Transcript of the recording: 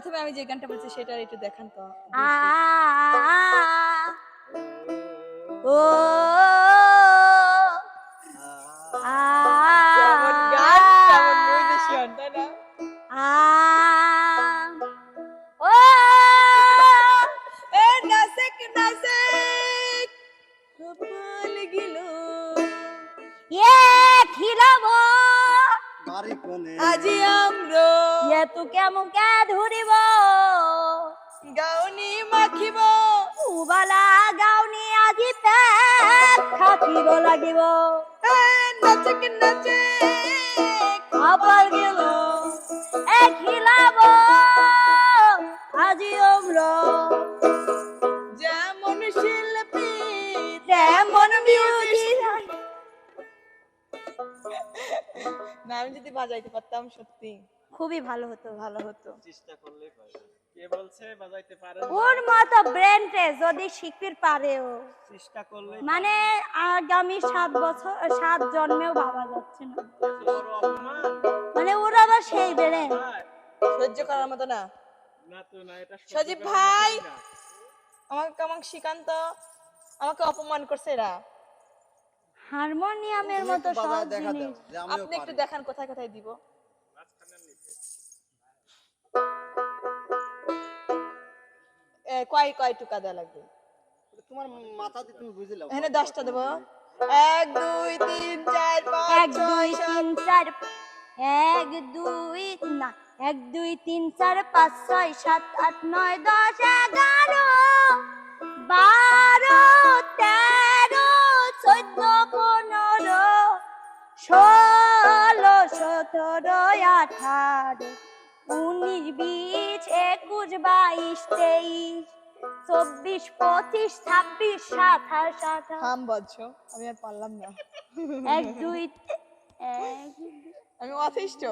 প্রথমে আমি যে গানটা বলছি সেটা একটু দেখান তো। ও ইয়ে আজি আমরা ইয়ে তু কেমন কে ধরিব? গাউনি মাখিব। উবালা গাউনি আজি পেট খাকিব লাগিব। নাচে কি নাচে খাবার গেল এ খিলাবো। আজি না আমি যদি বাজাইতে পারতাম সত্যি। খুবই ভালো হতো ভালো হতো। চেষ্টা করলেই পারবে কে বলছে বাজাইতে পারেন ওর মতো ব্রেন যদি শিখতে পারে ও চেষ্টা করলে মানে আগামী সাত বছর সাত জন্মেও ভাবা যাচ্ছে না। মানে ওর আবার সেই বেড়ে সহ্য করার মতো না। না। তো না এটা সজীব ভাই। আমাকে আমাকে শ্রীকান্ত আমাকে অপমান করছে এরা। হারমোনিয়ামের মতো সহজ জিনিস। আপনি একটু দেখান কোথায় কোথায় দিব। মাঝখানের নিচে। এ, কয় কয় টুকা দেওয়া লাগবে? তোমার মাথা দিয়ে তুমি বুঝে লাও। এখানে দশটা দেবো। এক দুই তিন চার পাঁচ এক দুই সাত। তিন চার এক দুই না এক দুই তিন চার পাঁচ ছয় সাত আট নয় দশ এগারো। ষোলো সতেরো আঠারো উনিশ বিশ একুশ বাইশ তেইশ চব্বিশ পঁচিশ ছাব্বিশ সাতাশ আঠাশ। থাম বজ্র আমি আর পারলাম না। এক দুই এক আমি অথিষ্ঠ।